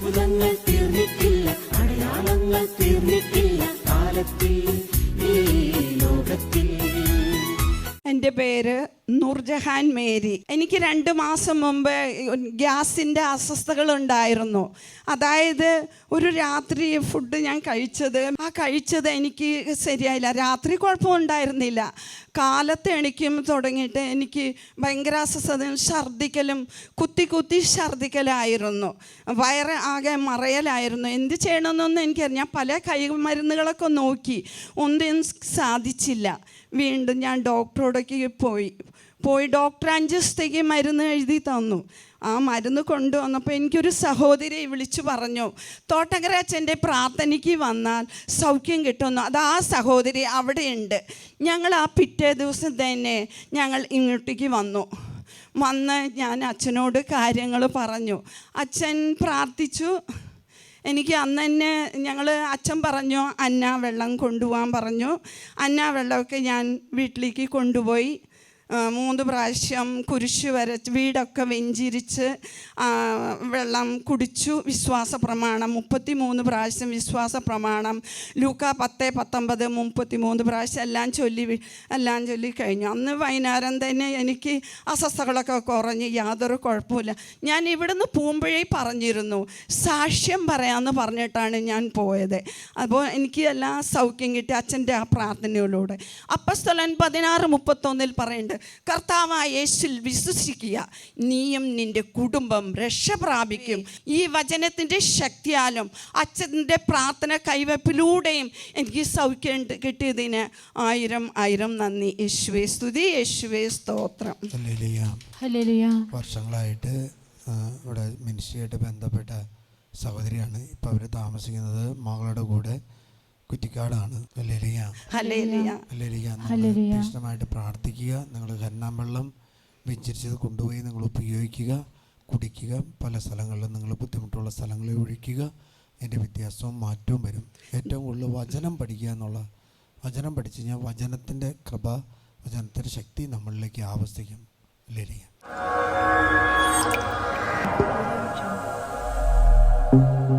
അത്ഭുതങ്ങൾ തീർന്നിട്ടില്ല അടയാളങ്ങൾ തീർന്നിട്ടില്ല കാലത്തിൽ ഈ ലോകത്തിൽ. എന്റെ പേര് നൂർജഹാൻ മേരി. എനിക്ക് രണ്ട് മാസം മുമ്പ് ഗ്യാസിന്റെ അസ്വസ്ഥതകളുണ്ടായിരുന്നു. അതായത് ഒരു രാത്രി ഫുഡ് ഞാൻ കഴിച്ചത്. ആ കഴിച്ചത് എനിക്ക് ശരിയായില്ല. രാത്രി കുഴപ്പമുണ്ടായിരുന്നില്ല. കാലത്ത് എണിക്കും തുടങ്ങിയിട്ട് എനിക്ക് ഭയങ്കര അസ്വസ്ഥതയും ഛർദിക്കലും കുത്തി കുത്തി ഛർദിക്കലായിരുന്നു വയറ് ആകെ മറയലായിരുന്നു. എന്ത് ചെയ്യണമെന്നൊന്നും എനിക്കറിയാം ഞാൻ പല കൈമരുന്നുകളൊക്കെ നോക്കി. ഒന്നും സാധിച്ചില്ല. വീണ്ടും ഞാൻ ഡോക്ടറോടൊക്കെ പോയി. പോയി ഡോക്ടർ അഞ്ച് ദിവസത്തേക്ക് മരുന്ന് എഴുതി തന്നു. ആ മരുന്ന് കൊണ്ടുവന്നപ്പോൾ എനിക്കൊരു സഹോദരി വിളിച്ചു പറഞ്ഞു തോട്ടക്കര അച്ഛന്റെ പ്രാർത്ഥനയ്ക്ക് വന്നാൽ സൗഖ്യം കിട്ടുന്നു അത് ആ സഹോദരി അവിടെയുണ്ട്. ഞങ്ങൾ ആ പിറ്റേ ദിവസം തന്നെ ഞങ്ങൾ ഇങ്ങോട്ടേക്ക് വന്നു. വന്ന് ഞാൻ അച്ഛനോട് കാര്യങ്ങൾ പറഞ്ഞു. അച്ഛൻ പ്രാർത്ഥിച്ചു. എനിക്ക് അന്ന് തന്നെ ഞങ്ങൾ അച്ഛൻ പറഞ്ഞു അന്ന വെള്ളം കൊണ്ടുപോകാൻ പറഞ്ഞു. അന്ന വെള്ളമൊക്കെ ഞാൻ വീട്ടിലേക്ക് കൊണ്ടുപോയി. മൂന്ന് പ്രാവശ്യം കുരിശ് വരച്ച് വീടൊക്കെ വെഞ്ചിരിച്ച് വെള്ളം കുടിച്ചു. വിശ്വാസ പ്രമാണം മുപ്പത്തി മൂന്ന് പ്രാവശ്യം വിശ്വാസ പ്രമാണം. ലൂക്ക പത്ത് പത്തൊമ്പത് മുപ്പത്തി മൂന്ന് പ്രാവശ്യം എല്ലാം ചൊല്ലി എല്ലാം ചൊല്ലി കഴിഞ്ഞു. അന്ന് വൈകുന്നേരം തന്നെ എനിക്ക് അസ്വസ്ഥകളൊക്കെ കുറഞ്ഞ് യാതൊരു കുഴപ്പമില്ല ഞാൻ ഇവിടുന്ന് പോകുമ്പോഴേ പറഞ്ഞിരുന്നു സാക്ഷ്യം പറയാമെന്ന് പറഞ്ഞിട്ടാണ് ഞാൻ പോയത്. അപ്പോൾ എനിക്ക് എല്ലാ സൗഖ്യം കിട്ടി അച്ഛന്റെ ആ പ്രാർത്ഥനയിലൂടെ. അപ്പസ്തലൻ പതിനാറ് മുപ്പത്തൊന്നിൽ പറയുന്നുണ്ട് കർത്താവായ യേശുൽ വിശ്വസിക്കുക. നീയും നിന്റെ കുടുംബം രക്ഷ പ്രാപിക്കും. ഈ വചനത്തിന്റെ ശക്തിയാലും അച്ഛന്റെ പ്രാർത്ഥന കൈവപ്പിലൂടെയും എനിക്ക് സൗഖ്യം കിട്ടിയതിന് ആയിരം ആയിരം നന്ദി. യേശുവേ സ്തുതി. യേശുവേ സ്തോത്രം. ഹല്ലേലൂയ. ഹല്ലേലൂയ. വർഷങ്ങളായിട്ട് ഇവിടെ മിനിസ്ട്രിയായിട്ട് ബന്ധപ്പെട്ട സഹോദരിയാണ്. ഇപ്പോൾ അവർ താമസിക്കുന്നത് മകളുടെ കൂടെ. കുറ്റിക്കാടാണ്. വിശദമായിട്ട് പ്രാർത്ഥിക്കുക. നിങ്ങൾ ഹെന്നാമ്പള്ളം വെഞ്ചരിച്ചത് കൊണ്ടുപോയി നിങ്ങൾ ഉപയോഗിക്കുക കുടിക്കുക പല സ്ഥലങ്ങളിലും നിങ്ങൾ ബുദ്ധിമുട്ടുള്ള സ്ഥലങ്ങളിൽ ഒഴിക്കുക. എന്റെ വ്യത്യാസവും മാറ്റവും വരും. ഏറ്റവും കൂടുതൽ വചനം പഠിക്കുക എന്നുള്ള വചനം പഠിച്ചു കഴിഞ്ഞാൽ വചനത്തിന്റെ കൃപ വചനത്തിന്റെ ശക്തി നമ്മളിലേക്ക് ആവർത്തിക്കും ലരിക Thank you.